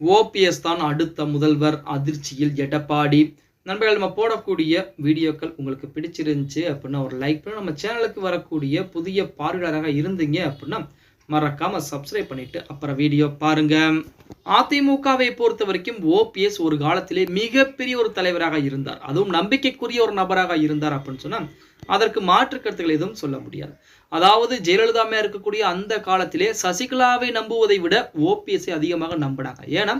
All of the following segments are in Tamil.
ஓபிஎஸ் தான் அடுத்த முதல்வர் அதிர்ச்சியில் எடப்பாடி. நண்பர்கள் நம்ம போடக்கூடிய வீடியோக்கள் உங்களுக்கு பிடிச்சிருந்துச்சு அப்படின்னா ஒரு லைக் பண்ணி நம்ம சேனலுக்கு வரக்கூடிய புதிய பார்வையாளராக இருந்தீங்க அப்படின்னா மறக்காம சப்ஸ்கிரைப் பண்ணிட்டு அப்புறம் வீடியோ பாருங்க. அதிமுகவை பொறுத்த வரைக்கும் ஓபிஎஸ் ஒரு காலத்திலே மிகப்பெரிய ஒரு தலைவராக இருந்தார். அதுவும் நம்பிக்கைக்குரிய ஒரு நபராக இருந்தார் அப்படின்னு சொன்னால் அதற்கு மாற்று கருத்துக்கள் எதுவும் சொல்ல முடியாது. அதாவது ஜெயலலிதா இருக்கக்கூடிய அந்த காலத்திலே சசிகலாவை நம்புவதை விட ஓபிஎஸ்ஐ அதிகமாக நம்பினாங்க. ஏன்னா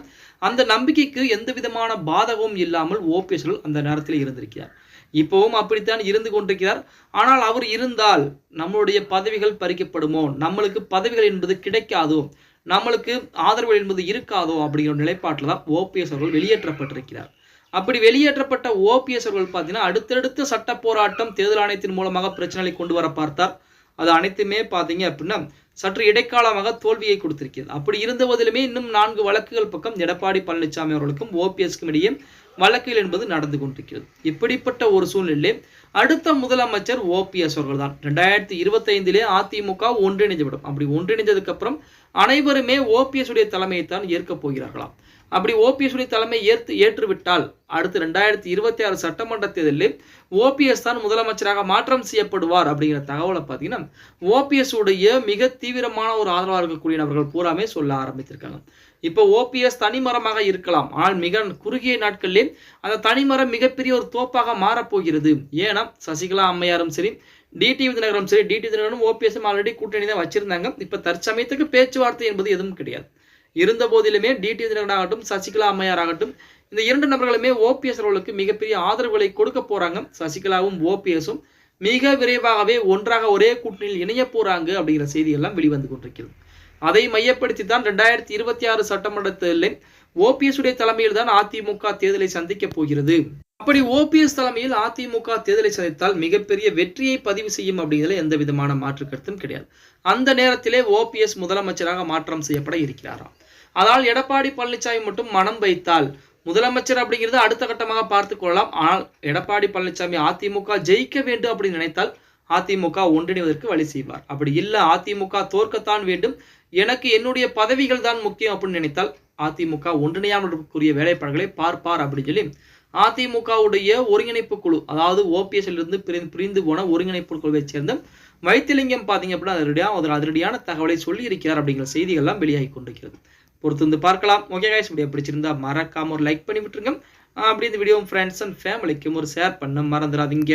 அந்த நம்பிக்கைக்கு எந்த விதமான பாதகமும் இல்லாமல் ஓபிஎஸ்கள் அந்த நேரத்தில் இருந்திருக்கிறார். இப்பவும் அப்படித்தான் இருந்து கொண்டிருக்கிறார். ஆனால் அவர் இருந்தால் நம்மளுடைய பதவிகள் பறிக்கப்படுமோ? நம்மளுக்கு பதவிகள் என்பது கிடைக்காதோ? நம்மளுக்கு ஆதரவு என்பது இருக்காதோ? அப்படிங்கிற நிலைப்பாட்டில் தான் ஓபிஎஸ் அவர்கள் வெளியேற்றப்பட்டிருக்கிறார். அப்படி வெளியேற்றப்பட்ட ஓபிஎஸ் அவர்கள் பார்த்தீங்கன்னா அடுத்தடுத்த சட்ட போராட்டம் தேர்தல் ஆணையத்தின் மூலமாக பிரச்சனைகளை கொண்டு வர பார்த்தார். அது அனைத்துமே பார்த்தீங்க அப்படின்னா சற்று இடைக்காலமாக தோல்வியை கொடுத்திருக்கிறது. அப்படி இருந்த போதிலுமே இன்னும் நான்கு வழக்குகள் பக்கம் எடப்பாடி பழனிசாமி அவர்களுக்கும் ஓபிஎஸ்க்கும் இடையே வழக்கில் என்பது நடந்து கொண்டிருக்கிறது. இப்படிப்பட்ட ஒரு சூழ்நிலையிலே அடுத்த முதலமைச்சர் ஓபிஎஸ் அவர்கள் தான் ரெண்டாயிரத்தி இருபத்தைந்திலே அதிமுக ஒன்றிணைந்துவிடும். அப்படி ஒன்றிணைந்ததுக்கு அப்புறம் அனைவருமே ஓபிஎஸ் உடைய தலைமையை தான் ஏற்கப் போகிறார்களாம். அப்படி ஓபிஎஸ் உடைய தலைமை ஏற்று ஏற்றுவிட்டால் அடுத்து ரெண்டாயிரத்தி இருபத்தி ஆறு சட்டமன்ற தேர்தலில் ஓபிஎஸ் தான் முதலமைச்சராக மாற்றம் செய்யப்படுவார் அப்படிங்கிற தகவலை பார்த்தீங்கன்னா ஓபிஎஸ் உடைய மிக தீவிரமான ஒரு ஆதரவாக இருக்கக்கூடிய நபர்கள் பூராமே சொல்ல ஆரம்பித்திருக்காங்க. இப்போ ஓபிஎஸ் தனிமரமாக இருக்கலாம் ஆனால் மிக குறுகிய நாட்களில் அந்த தனிமரம் மிகப்பெரிய ஒரு தோப்பாக மாறப்போகிறது ஏன்னா சசிகலா அம்மையாரும் சரி டிடிவி தினகரம் சரி டிடிவி தினகரனும் ஓபிஎஸ் ஆல்ரெடி கூட்டணி தான் வச்சிருந்தாங்க. இப்போ தற்சமயத்துக்கு பேச்சுவார்த்தை என்பது எதுவும் கிடையாது. இருந்த போதிலுமே டிடி தினகரன் ஆகட்டும் சசிகலா அம்மையார் ஆகட்டும் இந்த இரண்டு நபர்களுமே ஓபிஎஸ் அவர்களுக்கு மிகப்பெரிய ஆதரவுகளை கொடுக்க போறாங்க. சசிகலாவும் ஓபிஎஸும் மிக விரைவாகவே ஒன்றாக ஒரே கூட்டணியில் இணைய போறாங்க அப்படிங்கிற செய்தியெல்லாம் வெளிவந்து கொண்டிருக்கிறது. அதை மையப்படுத்தி தான் ரெண்டாயிரத்தி இருபத்தி ஆறு சட்டமன்ற தேர்தலில் ஓபிஎஸ் உடைய தலைமையில் தான் அதிமுக தேர்தலை சந்திக்க போகிறது. அப்படி ஓபிஎஸ் தலைமையில் அதிமுக தேர்தலை சந்தித்தால் மிகப்பெரிய வெற்றியை பதிவு செய்யும் அப்படிங்கிறதுல எந்த விதமான மாற்று கருத்தும் கிடையாது. அந்த நேரத்திலே ஓபிஎஸ் முதலமைச்சராக மாற்றம் செய்யப்பட இருக்கிறாராம். அதனால் எடப்பாடி பழனிசாமி மட்டும் மனம் வைத்தால் முதலமைச்சர் அப்படிங்கிறது அடுத்த கட்டமாக பார்த்து கொள்ளலாம். ஆனால் எடப்பாடி பழனிசாமி அதிமுக ஜெயிக்க வேண்டும் அப்படின்னு நினைத்தால் அதிமுக ஒன்றிணைவதற்கு வழி செய்வார். அப்படி இல்லை அதிமுக தோற்கத்தான் வேண்டும். எனக்கு என்னுடைய பதவிகள் தான் முக்கியம் அப்படின்னு நினைத்தால் அதிமுக ஒன்றிணையாமல் இருக்கக்கூடிய வேலைப்பாடுகளை பார்ப்பார் அப்படின்னு சொல்லி அதிமுகவுடைய ஒருங்கிணைப்பு குழு அதாவது ஓபிஎஸ்ல இருந்து பிரிந்து பிரிந்து போன ஒருங்கிணைப்பு குழுவை சேர்ந்த வைத்திலிங்கம் பார்த்தீங்க அப்படின்னா அதிரடியாக ஒரு அதிரடியான தகவலை சொல்லி இருக்கிறார் அப்படிங்கிற செய்திகள்லாம் வெளியாகி கொண்டிருக்கிறது. பொறுத்து வந்து பார்க்கலாம். ஓகே கைஸ் வீடியோ பிடிச்சிருந்தா மறக்காம ஒரு லைக் பண்ணி விட்டுருங்க. அப்படி இந்த வீடியோ ஃப்ரெண்ட்ஸ் அண்ட் ஃபேமிலிக்கும் ஒரு ஷேர் பண்ண மறந்துடாதீங்க